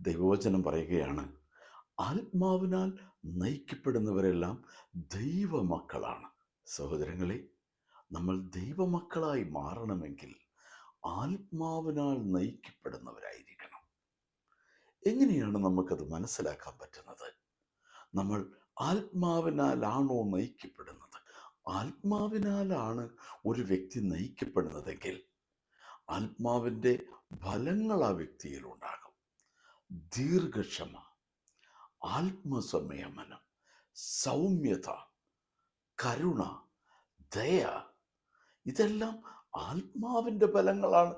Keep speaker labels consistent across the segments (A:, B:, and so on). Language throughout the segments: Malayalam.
A: ദൈവവചനം പറയുകയാണ് ആത്മാവിനാൽ നയിക്കപ്പെടുന്നവരെല്ലാം ദൈവമക്കളാണ്. സഹോദരങ്ങളെ നമ്മൾ ദൈവമക്കളായി മാറണമെങ്കിൽ ആത്മാവിനാൽ നയിക്കപ്പെടുന്നവരായിരിക്കണം. എങ്ങനെയാണ് നമുക്കത് മനസ്സിലാക്കാൻ പറ്റുന്നത്? നമ്മൾ ആത്മാവിനാലാണോ നയിക്കപ്പെടുന്നത്? ആത്മാവിനാലാണ് ഒരു വ്യക്തി നയിക്കപ്പെടുന്നതെങ്കിൽ ആത്മാവിന്റെ ഫലങ്ങൾ ആ വ്യക്തിയിൽ ഉണ്ടാകും. ദീർഘക്ഷമ ആത്മസംയമനം സൗമ്യത കരുണ ദയ ഇതെല്ലാം ആത്മാവിന്റെ ഫലങ്ങളാണ്.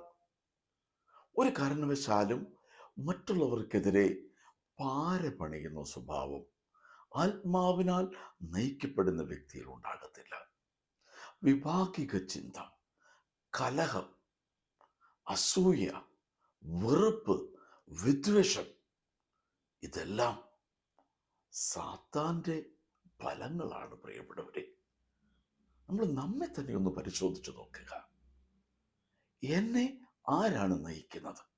A: ഒരു കാരണവശാലും മറ്റുള്ളവർക്കെതിരെ പാര പണിയുന്ന സ്വഭാവം ആത്മാവിനാൽ നയിക്കപ്പെടുന്ന വ്യക്തിയിൽ ഉണ്ടാകത്തില്ല. വിഭാഗിക ചിന്ത കലഹം അസൂയ വെറുപ്പ് വിദ്വേഷം. ഇതെല്ലാം സാത്താന്റെ ഫലങ്ങളാണ് പ്രിയപ്പെട്ടവരെ. നമ്മൾ നമ്മെ തന്നെ ഒന്ന് പരിശോധിച്ചു നോക്കുക. എന്നെ ആരാണ് നയിക്കുന്നത്?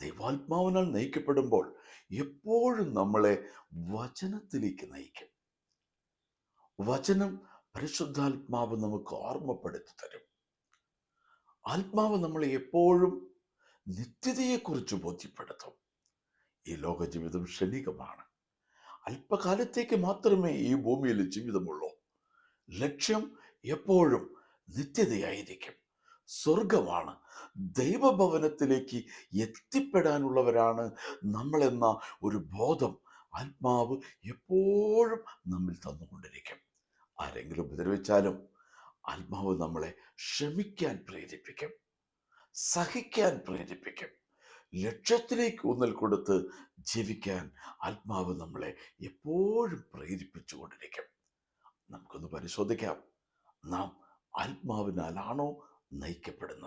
A: ദൈവാത്മാവിനാൽ നയിക്കപ്പെടുമ്പോൾ എപ്പോഴും നമ്മളെ വചനത്തിലേക്ക് നയിക്കും. വചനം പരിശുദ്ധാത്മാവ് നമുക്ക് ഓർമ്മപ്പെടുത്തി തരും. ആത്മാവ് നമ്മളെ എപ്പോഴും നിത്യതയെക്കുറിച്ച് ബോധ്യപ്പെടുത്തും. ഈ ലോക ജീവിതം ക്ഷണികമാണ്. അല്പകാലത്തേക്ക് മാത്രമേ ഈ ഭൂമിയിൽ ജീവിതമുള്ളൂ. ലക്ഷ്യം എപ്പോഴും നിത്യതയായിരിക്കും. സ്വർഗമാണ് ദൈവഭവനത്തിലേക്ക് എത്തിപ്പെടാനുള്ളവരാണ് നമ്മളെന്ന ഒരു ബോധം ആത്മാവ് എപ്പോഴും നമ്മിൽ തന്നുകൊണ്ടിരിക്കും. ആരെങ്കിലും ഉപദ്രവിച്ചാലും ആത്മാവ് നമ്മളെ ക്ഷമിക്കാൻ പ്രേരിപ്പിക്കും. സഹിക്കാൻ പ്രേരിപ്പിക്കും. ലക്ഷ്യത്തിലേക്ക് ഊന്നൽ കൊടുത്ത് ജീവിക്കാൻ ആത്മാവ് നമ്മളെ എപ്പോഴും പ്രേരിപ്പിച്ചുകൊണ്ടിരിക്കും നമുക്കൊന്ന് പരിശോധിക്കാം. നാം ആത്മാവിനാലാണോ നയിക്കപ്പെടുന്നത്?